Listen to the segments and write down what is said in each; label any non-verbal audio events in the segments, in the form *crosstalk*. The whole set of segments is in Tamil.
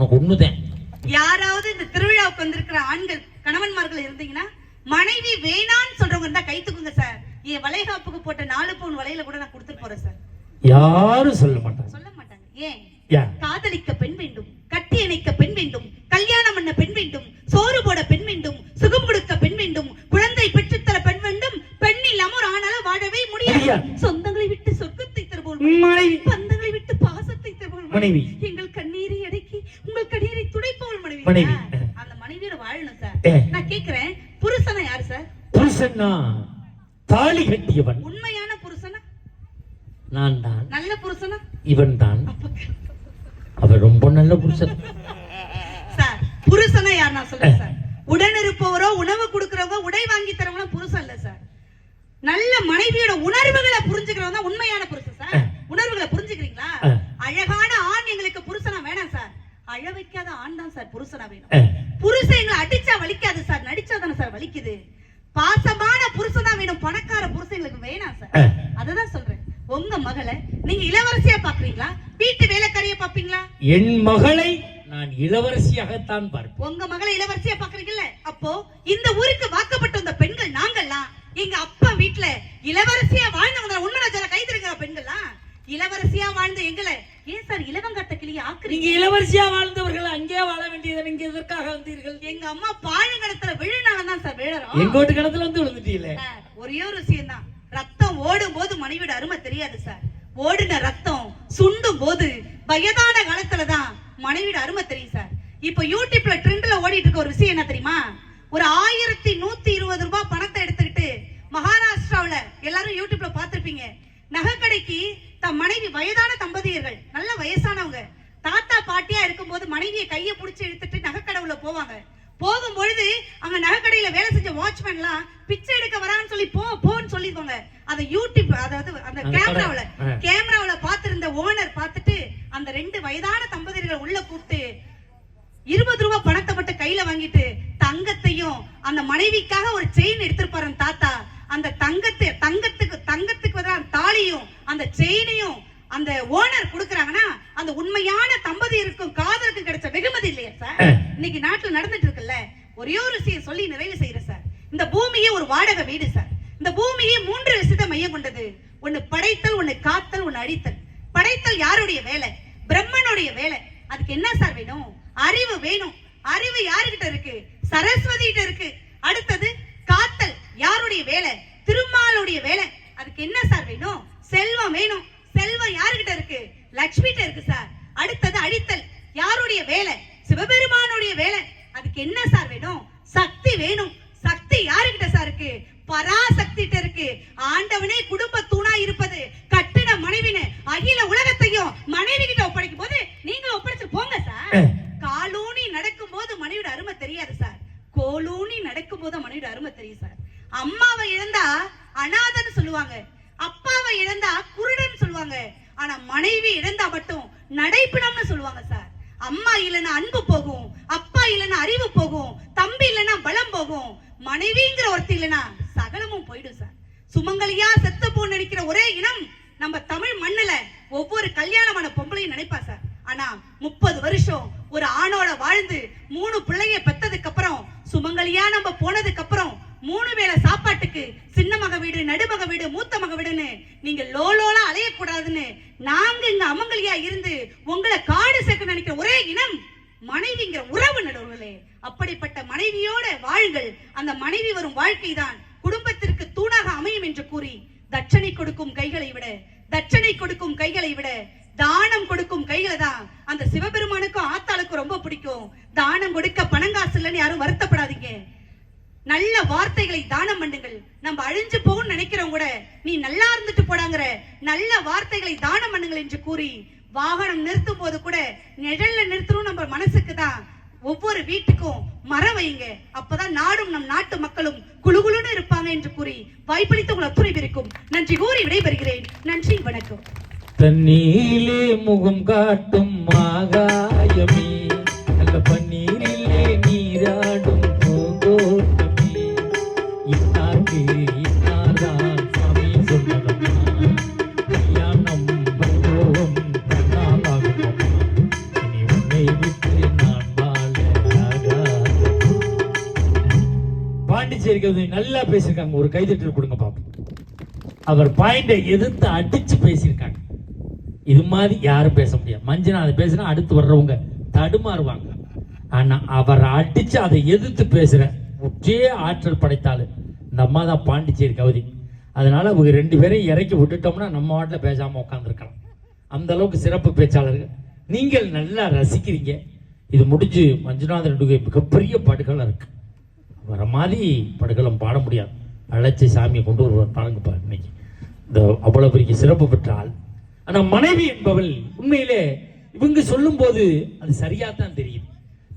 உனக்கு ஒண்ணுதான். யாராவது இந்த திருவிழாவுக்கு வந்திருக்கிற ஆண்கள் கணவன்மார்கள் இருந்தீங்கன்னா மனைவி வேணான்னு சொல்றவங்க இருந்தா கை தூக்குங்க சார். என் வளைகாப்புக்கு போட்ட நாலு பவுன் வளையல கூட நான் கொடுத்துட்டு போறேன் சார். யாரும் சொல்ல மாட்டாங்க. சொல்ல மாட்டாங்க. ஏன்? காதலிக்க பெண் வேண்டும் கட்டி இணைக்க பெண் வேண்டும் கல்யாணம் பண்ண பெண் வேண்டும் சோறு போட பெண் வேண்டும் சுகம் கொடுக்க பெண் வேண்டும் குழந்தை பெற்றுத்தர பெண் வேண்டும் பெண் இல்லாம ஒரு ஆணால வாழவே முடியாது. சொந்தங்களை விட்டு சொர்க்கத்தை தருவோம் மனைவி. பந்தங்களை விட்டு பாசத்தை தருவோம் மனைவி. மனைவி. அந்த மனைவியோட வாழணும் சார். நான் கேக்குறேன் புருஷனா யாரு சார்? புருஷன்னா தாலி கட்டியவன். உண்மையான புருஷனா? நான் தான். நல்ல புருஷனா? இவன் தான். அவன் ரொம்ப நல்ல புருஷன். சார் புருஷனா யார் நான் சொல்றேன் சார்? உடன் இருப்பவரோ உணவு கொடுக்கறவங்க உடை வாங்கி தரவங்க புருஷன் இல்ல சார். நல்ல மனைவியோட உணர்வுகளை புரிஞ்சுக்கிறவங்க உண்மையான புருஷன் சார். உணர்வுகளை புரிஞ்சுக்கிறீங்களா. அழகான ஆண் எங்களுக்கு புருஷனா வேணாம் சார் அழ வைக்காத ஆண் தான் சார் புருஷனா வேணும். புருஷன் எங்களை அடிச்சா வலிக்காது சார். நடிச்சா தானே சார் வலிக்குது. பாசமான புருஷன் தான் வேணும். பணக்கார புருஷன் எங்களுக்கு வேணாம் சார். அததான் சொல்றேன். உங்க மகளை நீங்க இளவரசியா பாக்குறீங்களா? வீட்டு வேலைக்காரியா பாப்பீங்களா? என் மகளை நான் இளவரசியாகத்தான் பார்ப்பேன். உங்க மகளை இளவரசியா பாக்குறீங்கல்ல? அப்போ இந்த ஊருக்கு வாக்கப்பட்ட வந்த பெண்கள் நாங்கள்லாம் எங்க அப்பா வீட்ல இளவரசியா வாழ்ந்தவங்க உண்மை கை திருங்கிற பெண்கள்லாம் இளவரசியா வாழ்ந்த எங்களை சார் இளவங்கட்ட கிளிய நீங்க ஆக்குறீங்க இளவரசியா வாழ்ந்தவர்கள் அங்கே வாழ வேண்டியது நீங்க எதற்காக வந்தீர்கள்? எங்க அம்மா பாழுங்கடத்துல விழுனால தான் சார் விழறோம் எங்க வீட்டு கிணத்துல வந்து விழுந்துட்டீங்களே? ஒரே ஒரு விஷயம் தான். ரத்தம் ஓடும் போது மனைவியோட அருமை தெரியாது சார். ஓடுன ரத்தம் சுண்டும் போது வயதான காலத்துல தான் மனைவியோட அருமை தெரியும் சார். இப்போ யூடியூப்ல ட்ரெண்ட்ல ஓடிட்டு இருக்க ஒரு விஷயம் என்ன தெரியுமா? ஒரு ஆயிரத்தி நூத்தி இருபது ரூபாய் பணத்தை எடுத்துக்கிட்டு மகாராஷ்டிராவுல எல்லாரும் யூடியூப்ல பார்த்திருப்பீங்க. நகைக்கடைக்கு தம் மனைவி வயதான தம்பதியர்கள் நல்ல வயசானவங்க. தாத்தா பாட்டியா இருக்கும்போது மனைவியை கையை பிடிச்சி இழுத்துட்டு நகைக்கடவுல போவாங்க. போகும் பொழுது அங்க நகைக்கடையில வேலை செஞ்ச வாட்ச்மேன்லாம் பிச்சை எடுக்க வரான்னு சொல்லி போ போன்னு சொல்லிருவாங்க. அதை யூடியூப் அதாவது அந்த கேமராவுல. கேமராவுல பார்த்திருந்த ஓனர் பார்த்துட்டு அந்த ரெண்டு வயதான தம்பதியர்கள் உள்ள கூப்பிட்டு இருபது ரூபாய் பணத்தை மட்டும் கையில வாங்கிட்டு தங்கத்தையும் அந்த மனைவிக்காக ஒரு செயின் எடுத்திருப்பாரு தாத்தா. அந்த தங்கத்தை தங்கத்துக்கு தங்கத்துக்கு தாலியும் அந்த செயினையும் அந்த ஓனர் கொடுக்கறாங்கன்னா அந்த உண்மையான தம்பதியருக்கும் காதலுக்கும் கிடைச்ச வெகுமதி இல்லையா சார் *clears throat* இன்னைக்கு நாட்டுல நடந்துட்டு இருக்குல்ல ஒரே ஒரு விஷயம் சொல்லி நிறைவு செய்யறேன் சார் இந்த பூமியே ஒரு வாடகை வீடு சார் இந்த பூமியே மூன்று விஷயத்தை மையம் கொண்டது. ஒன்னு படைத்தல் ஒன்னு காத்தல் ஒன்னு அழித்தல் படைத்தல் யாருடைய வேலை? பிரம்மனுடைய வேலை. அதுக்கு என்ன சார் வேணும்? அறிவு வேணும். அறிவு யாருகிட்ட இருக்கு? சரஸ்வதி கிட்ட இருக்கு. அடுத்தது காத்தல். யாருடைய வேலை? திருமாலுடைய வேலை. அதுக்கு என்ன சார் வேணும்? செல்வம் வேணும். செல்வம் யாருகிட்ட இருக்கு? லட்சுமி கிட்ட இருக்கு சார் அடுத்தது அழித்தல் யாருடைய வேலை? சிவபெருமானுடைய வேலை. அதுக்கு என்ன சார் வேணும்? சக்தி வேணும். சக்தி யாருகிட்ட சார் இருக்கு? பராசக்தி கிட்ட இருக்கு. ஆண்டவனே குடும்ப தூணா இருப்பது கட்டின மனைவின்னு அகில உலகத்தையும் மனைவி கிட்ட ஒப்படைக்கும் போது நீங்களும் ஒப்படைச்சு போங்க சார் அஹ். காலூனி நடக்கும் போது மனைவியோட அருமை தெரியாது சார் கோலூனி நடக்கும் போது மனைவியோட அருமை தெரியும் சார் அம்மாவை இழந்தா அனாதைன்னு சொல்லுவாங்க அப்பாவை இழந்தா குருடன் சொல்லுவாங்க ஆனா மனைவி இழந்தா மட்டும் நடைப்பிணம்னு சொல்லுவாங்க சார் அம்மா இல்லைன்னா அன்பு போகும் அப்பா இல்லைன்னா அறிவு போகும் தம்பி இல்லைன்னா பலம் போகும் மனைவிங்கிற ஒருத்தி இல்லைன்னா சகலமும் போயிடும் சார். சுமங்கலியா செத்து போன்னு நினைக்கிற ஒரே இனம் நம்ம தமிழ் மண்ணுல ஒவ்வொரு கல்யாணமான பொம்பளையும் நினைப்பா சார். ஆனா முப்பது வருஷம் ஒரு ஆணோட வாழ்ந்து மூணு பிள்ளைய பெத்ததுக்கு அப்புறம் சுமங்கலியா நம்ம போனதுக்கு அப்புறம் மூணு வேளை சாப்பாட்டுக்கு சின்ன மக வீடு நடுமக வீடு மூத்த மக வீடுன்னு நீங்க லோலோலாம் அலையக்கூடாதுன்னு நாங்க இங்க அமங்கலியா இருந்து உங்களை காடு சேர்க்க நினைக்கிற ஒரே இனம் அப்படிங்கிற உறவு நடுவர்களே அப்படிப்பட்ட மனைவியோட வாழ்கள் அந்த மனைவி வரும் வாழ்க்கை தான் குடும்பத்திற்கு தூணாக அமையும் என்று கூறி தட்சணை கொடுக்கும் கைகளை விட தட்சணை கொடுக்கும் கைகளை விட தானம் கொடுக்கும் கைகளை தான் அந்த சிவபெருமானுக்கும் ஆத்தாளுக்கும் ரொம்ப பிடிக்கும். தானம் கொடுக்க பணங்காசு இல்லைன்னு யாரும் வருத்தப்படாதீங்க. நல்ல வார்த்தைகளை தானம் பண்ணுங்கள். நம்ம அழிஞ்சு போகும் நினைக்கிறோம் கூட நீ நல்லா இருந்துட்டு போடாங்கிற நல்ல வார்த்தைகளை தானம் பண்ணுங்கள் என்று கூறி வாகனம் நிறுத்தும் போது கூட நிழல்ல நிறுத்தணும் நம்ம மனசுக்கு தான் ஒவ்வொரு வீட்டுக்கும் மரம் வைங்க அப்பதான் நாடும் நம் நாட்டு மக்களும் குழுகுழுன்னு இருப்பாங்க என்று கூறி வாய்ப்பளித்து உங்கள் அத்துணை நன்றி கூறி விடைபெறுகிறேன். நன்றி வணக்கம். தண்ணீரிலே முகம் காட்டும் ஆகாயமே. பேசியிருக்காங்க. ஒரு கைதட்டல் கொடுங்க பாப்போம். அவர் பாயிண்டை எதிர்த்து அடிச்சு பேசியிருக்காங்க. இது மாதிரி யாரும் பேச முடியாது. மஞ்சள் பேசினா அடுத்து வர்றவங்க தடுமாறுவாங்க. ஆனா அவர் அடிச்சு அதை எதிர்த்து பேசுற ஒற்றே ஆற்றல் படைத்தாள் இந்த அம்மா தான் பாண்டிச்சேரி கவிதை. அதனால அவங்க ரெண்டு பேரையும் இறக்கி விட்டுட்டோம்னா நம்ம வாட்டில் பேசாம உட்காந்துருக்கலாம் அந்த அளவுக்கு சிறப்பு பேச்சாளர்கள். நீங்கள் நல்லா ரசிக்கிறீங்க. இது முடிஞ்சு மஞ்சுநாதன் நடுவே மிகப்பெரிய படுகளம் இருக்கு. வர மாதிரி படுகளம் பாட முடியாது. அழைச்சி சாமியை கொண்டு வருவார். பாருங்கப்பா இன்னைக்கு. இந்த அவ்வளோ பெரிய சிறப்பு பெற்றால் ஆனால் மனைவி என்பவள் உண்மையிலே இவங்க சொல்லும்போது அது சரியாக தான் தெரியுது.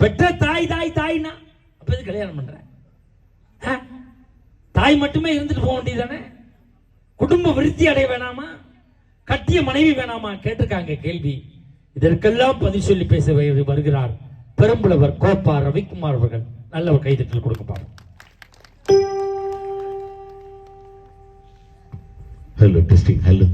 பெற்ற தாய் தாய் தாய்னா அப்போ இது கல்யாணம் பண்ணுறேன் ஆ? தாய் மட்டுமே இருந்துட்டு போக வேண்டியது தானே குடும்ப விருத்தி அடைய வேணாமா? கட்டிய மனைவி வேணாமா? கேட்டிருக்காங்க கேள்வி. இதற்கெல்லாம் பதில் சொல்லி பேச வருகிறார் பெரும்புலவர் கோப்பா ரவிக்குமார் அவர்கள். நல்ல ஒரு கைதட்டல் கொடுக்க பாருங்க ஹலோ டெஸ்டிங் ஹலோ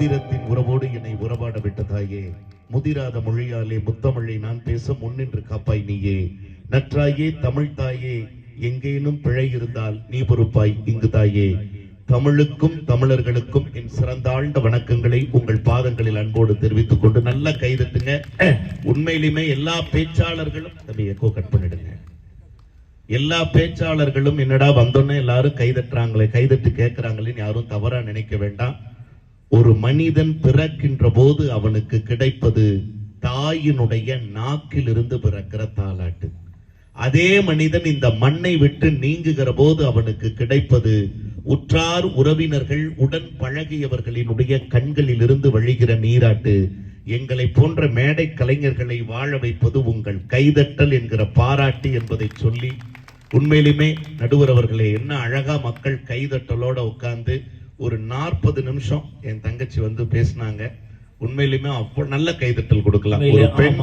முதிரத்தின் உறவோடு என்னை உறவாட விட்ட தாயே முதிராத மொழியாலே முத்தமிழை நான் பேச முன்னின்று காப்பாய் நீயே. நற்றாயே தமிழ் தாயே எங்கேனும் பிழை இருந்தால் நீ பொறுப்பாய் இங்கு தாயே. தமிழுக்கும் தமிழர்களுக்கும் என் சிறந்தாழ்ந்த வணக்கங்களை உங்கள் பாதங்களில் அன்போடு தெரிவித்துக் கொண்டு நல்லா கைதட்டுங்க உண்மையிலுமே எல்லா பேச்சாளர்களும் தம்பி எக்கோ கட் பண்ணிடுங்க. எல்லா பேச்சாளர்களும் என்னடா வந்தோன்னே எல்லாரும் கைதட்டுறாங்களே கைதட்டு கேட்கிறாங்களேன்னு யாரும் தவறா நினைக்க வேண்டாம். ஒரு மனிதன் பிறக்கின்ற போது அவனுக்கு கிடைப்பது தாயினுடைய நாக்கிலிருந்து பிறக்கிற தாலாட்டு. அதே மனிதன் இந்த மண்ணை விட்டு நீங்குகிற போது அவனுக்கு கிடைப்பது உற்றார் உறவினர்கள் உடன் பழகியவர்களினுடைய கண்களில் இருந்து வழிகிற நீராட்டு. எங்களை போன்ற மேடை கலைஞர்களை வாழ வைப்பது உங்கள் கைதட்டல் என்கிற பாராட்டு என்பதை சொல்லி உண்மையிலுமே நடுவர் அவர்களே என்ன அழகா மக்கள் கைதட்டலோட உட்கார்ந்து ஒரு நாற்பது நிமிஷம் என் தங்கச்சி வந்து பேசினாங்க. உண்மையிலுமே அப்போ நல்ல கைதட்டல் கொடுக்கலாம். ஒரு பெண்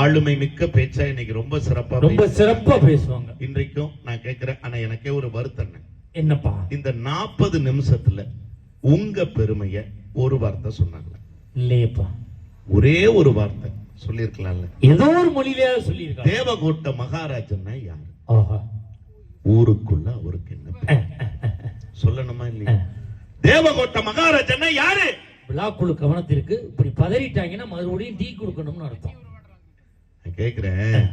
ஆளுமை மிக்க பேச்சா இன்னைக்கு ரொம்ப சிறப்பா ரொம்ப சிறப்பா பேசுவாங்க. இன்றைக்கும் நான் கேட்கிறேன் ஆனா எனக்கே ஒரு வருத்தம் என்னப்பா? இந்த நாற்பது நிமிஷத்துல உங்க பெருமைய ஒரு வார்த்தை சொன்னாங்க இல்லையப்பா. ஒரே ஒரு வார்த்தை சொல்லியிருக்கலாம்ல. ஏதோ ஒரு மொழியில சொல்லியிருக்காங்க. தேவகோட்ட மகாராஜன்னா யாரு? ஊருக்குள்ள அவருக்கு என்ன? சொல்லணுமா இல்லையா? தேவகோட்ட மகாராஜன்னா யாரு? விழாக்குழு கவனத்திற்கு இப்படி பதறிட்டாங்கன்னா மறுபடியும் டீ கொடுக்கணும்னு அர்த்தம். கேக்குறேன்.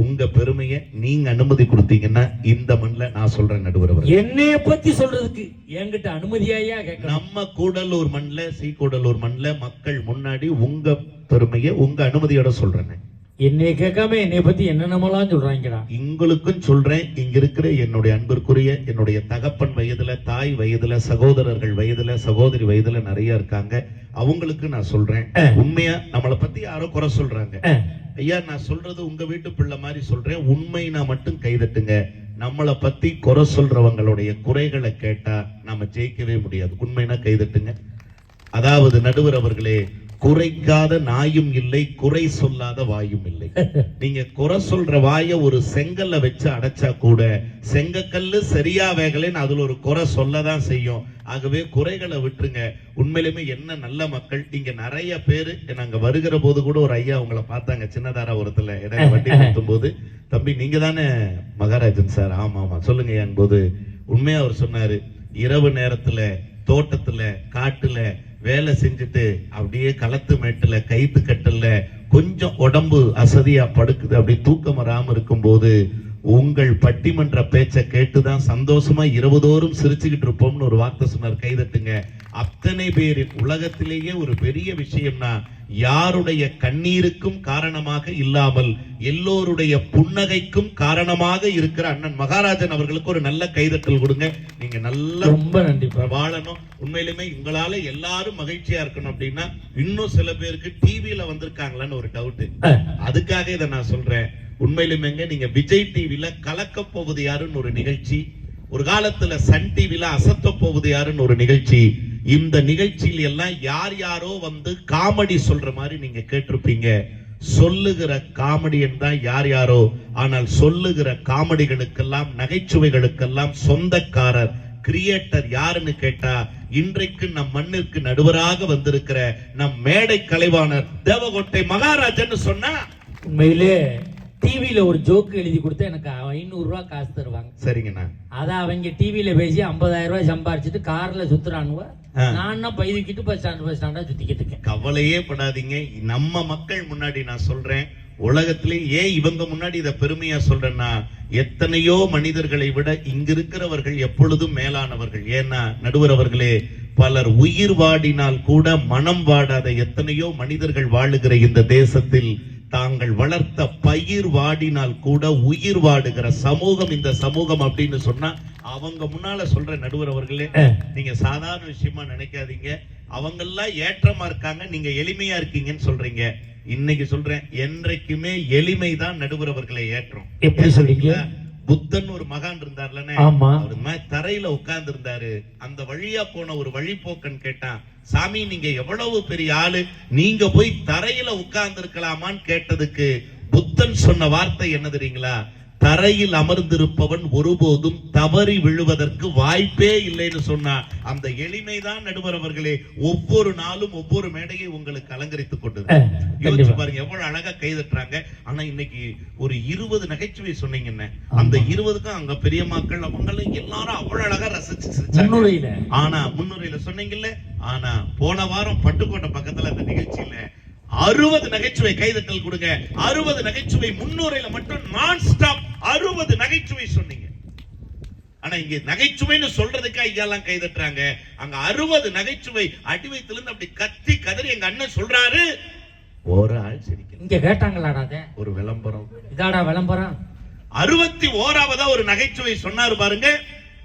உங்க பெருமைய நீங்க அனுமதி கொடுத்தீங்கன்னா இந்த மண்ல நான் சொல்றேன் நடுவர். என்னைய பத்தி சொல்றதுக்கு என்கிட்ட அனுமதியாயா நம்ம கூடலூர் மண்ல சி கூடலூர் மண்ல மக்கள் முன்னாடி உங்க பெருமைய உங்க அனுமதியோட சொல்றேன். என்னைய கேட்காம என்னைய பத்தி என்னென்னமெல்லாம் சொல்றாங்கடா. உங்களுக்கும் சொல்றேன். இங்க இருக்கிற என்னுடைய அன்பிற்குரிய என்னுடைய தகப்பன் வயதுல தாய் வயதுல சகோதரர்கள் வயதுல சகோதரி வயதுல நிறைய இருக்காங்க. அவங்களுக்கு நான் சொல்றேன். உண்மையா நம்மளை பத்தி யாரோ குறை சொல்றாங்க. ஐயா நான் சொல்றது உங்க வீட்டு பிள்ளை மாதிரி சொல்றேன். உண்மை நான் மட்டும் கைதட்டுங்க நம்மளை பத்தி குறை சொல்றவங்களுடைய குறைகளை கேட்டா நாம ஜெயிக்கவே முடியாது. உண்மைனா கைதட்டுங்க அதாவது நடுவர் அவர்களே குறைக்காத நாயும் இல்லை குறை சொல்லாத வாயும் இல்லை. *laughs* நீங்க குறை சொல்ற வாய ஒரு செங்கல்ல வச்சு அடைச்சா கூட செங்கக்கல்லு சரியா வேகலைன்னு அதுல ஒரு குறை சொல்லதான் செய்யும். ஆகவே குறைகளை விட்டுருங்க. உண்மையிலுமே என்ன நல்ல மக்கள் இங்க நிறைய பேரு நாங்க வருகிற போது கூட ஒரு ஐயா உங்களை பார்த்தாங்க சின்னதாராபுரத்துல இடையில வண்டி *laughs* நிறுத்தும் போது தம்பி நீங்க தானே மகாராஜன் சார்? ஆமா ஆமா சொல்லுங்க போது உண்மையா அவர் சொன்னாரு. இரவு நேரத்துல தோட்டத்துல காட்டுல வேலை செஞ்சுட்டு அப்படியே களத்து மேட்டில் கைத்து கட்டல கொஞ்சம் உடம்பு அசதியா படுக்குது அப்படியே தூக்கம் வராமல் இருக்கும்போது உங்கள் பட்டிமன்ற பேச்சை கேட்டுதான் சந்தோஷமா இரவுதோறும் சிரிச்சுக்கிட்டு இருப்போம்னு ஒரு வார்த்தை சொன்னார். கைதட்டுங்க அத்தனை பேரின் உலகத்திலேயே ஒரு பெரிய விஷயம்னா யாருடைய கண்ணீருக்கும் காரணமாக இல்லாமல் எல்லோருடைய புன்னகைக்கும் காரணமாக இருக்கிற அண்ணன் மகாராஜன் அவர்களுக்கு ஒரு நல்ல கைதட்டல் கொடுங்க. நீங்க நல்ல ரொம்ப நன்றி. வாழணும். உண்மையிலுமே உங்களால எல்லாரும் மகிழ்ச்சியா இருக்கணும் அப்படின்னா இன்னும் சில பேருக்கு டிவில வந்திருக்காங்களான்னு ஒரு டவுட் அதுக்காக இதை நான் சொல்றேன். உண்மையிலுமேங்க நீங்க விஜய் டிவில கலக்க போவது யாருன்னு ஒரு நிகழ்ச்சி ஒரு காலத்துல சன் டிவில அசத்த போவது யாருன்னு ஒரு நிகழ்ச்சி. இந்த நிகழ்ச்சியில் எல்லாம் யார் யாரோ வந்து காமெடி சொல்ற மாதிரி நீங்க கேட்டிருப்பீங்க. சொல்லுகிற காமெடியன் தான் யார் யாரோ ஆனால் சொல்லுகிற காமெடிகளுக்கெல்லாம் நகைச்சுவைகளுக்கெல்லாம் சொந்தக்காரர் கிரியேட்டர் யாருன்னு கேட்டா இன்றைக்கு நம் மண்ணிற்கு நடுவராக வந்திருக்கிற நம் மேடை கலைவாணர் தேவகோட்டை மகாராஜன் சொன்னா உண்மையிலே டிவியில ஒரு ஜோக்கு எழுதி கொடுத்தா எனக்கு ஐநூறு ரூபாய் காசு தருவாங்க. சரிங்கண்ணா. அத அவங்க டிவியில பேசி 50000 ரூபாய் சம்பாரிச்சிட்டு கார்ல சுத்துறானுவ. நான் தான் பைதுக்கிட்டு பஸ் ஸ்டாண்ட் பஸ் ஸ்டாண்டா சுத்திக்கிட்டு இருக்கேன். கவலையே படாதீங்க. நம்ம மக்கள் முன்னாடி நான் சொல்றேன். உலகத்திலே ஏன் இவங்க முன்னாடி இத பெருமையா சொல்றேன்னா எத்தனையோ மனிதர்களை விட இங்க இருக்கிறவர்கள் எப்பொழுதும் மேலானவர்கள். ஏன்னா நடுவர் அவர்களே பலர் உயிர் வாடினால் கூட மனம் வாடாத எத்தனையோ மனிதர்கள் வாழுகிற இந்த தேசத்தில் தாங்கள் வளர்த்த பயிர் வாடினால் கூட உயிர் வாடுகிற சமூகம் இந்த சமூகம் அப்படின்னு சொன்னா அவங்க முன்னால சொல்ற நடுவர் அவர்களே நீங்க சாதாரண விஷயமா நினைக்காதீங்க. அவங்க எல்லாம் ஏற்றமா இருக்காங்க நீங்க எளிமையா இருக்கீங்கன்னு சொல்றீங்க. இன்னைக்கு சொல்றேன் என்றைக்குமே எளிமை தான் நடுவுறவர்களை ஏற்றம். எப்படி சொல்றீங்க? புத்தன் ஒரு மகான் இருந்தார்லனே ஆமா. அவர் இந்த மாதிரி தரையில உட்கார்ந்து இருந்தாரு அந்த வழியா போன ஒரு வழிபோக்கன் கேட்டான் சாமி நீங்க எவ்வளவு பெரிய ஆளு? நீங்க போய் தரையில உட்கார்ந்து இருக்கலாமான்னு கேட்டதுக்கு புத்தன் சொன்ன வார்த்தை என்ன தெரியுங்களா? தரையில் அமர்ந்திருப்பவன் ஒருபோதும் தவறி விழுவதற்கு வாய்ப்பே இல்லைன்னு சொன்னா அந்த எளிமைதான் நடுவர் அவர்களே. ஒவ்வொரு நாளும் ஒவ்வொரு மேடையை உங்களுக்கு அலங்கரித்துக் கொண்டது அஹ், யோசிச்சு பாருங்க எவ்வளவு அழகா கை தட்டுறாங்க. ஆனா இன்னைக்கு ஒரு இருபது நகைச்சுவை சொன்னீங்கன்னு அந்த இருபதுக்கும் அங்க பெரிய மக்கள் அவங்க எல்லாரும் அவ்வளவு அழகா ரசிச்சு சிரிச்சாங்க ஆனா முன்னுரையில சொன்னீங்கல்ல ஆனா போன வாரம் பட்டுக்கோட்டை பக்கத்துல அந்த நிகழ்ச்சியில அறுபது நகைச்சுவை கைதட்டல் கொடுங்க. அறுபது நகைச்சுவை முன்னுரையில மட்டும் நான் ஸ்டாப் அறுபது நகைச்சுவை சொன்னீங்க. ஆனா இங்க நகைச்சுவைன்னு சொல்றதுக்கா ஐயாலாம் கைதட்டுறாங்க. அங்க அறுபது நகைச்சுவை அடி வயித்துல அப்படி கத்தி கதறி எங்க அண்ணன் சொல்றாரு. ஒரு ஆள் சிரிக்கணும் இங்க கேட்டாங்களாடா ஒரு விளம்பரம். இதாடா விளம்பரம். அறுபத்தி ஓராவதா ஒரு நகைச்சுவை சொன்னாரு பாருங்க.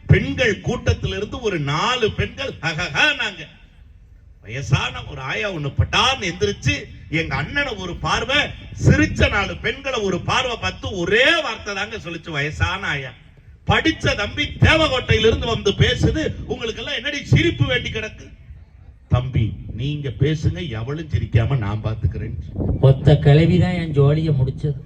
பெண்கள் கூட்டத்திலிருந்து ஒரு நாலு பெண்கள் நாங்க. வயசான ஒரு ஆயா ஒண்ணு பட்டார்னு எந்திரிச்சு எங்க அண்ணனை ஒரு பார்வை சிரிச்ச நாலு பெண்களை ஒரு பார்வை பார்த்து ஒரே வார்த்தை தாங்க சொல்லிச்சு வயசான ஆயா. படிச்ச தம்பி தேவகோட்டையிலிருந்து வந்து பேசுது உங்களுக்கு எல்லாம் என்னடி சிரிப்பு வேண்டி கிடக்கு? தம்பி நீங்க பேசுங்க எவளும் சிரிக்காம நான் பாத்துக்கிறேன் ஒத்த கிளவிதான் என் ஜோலியை முடிச்சது.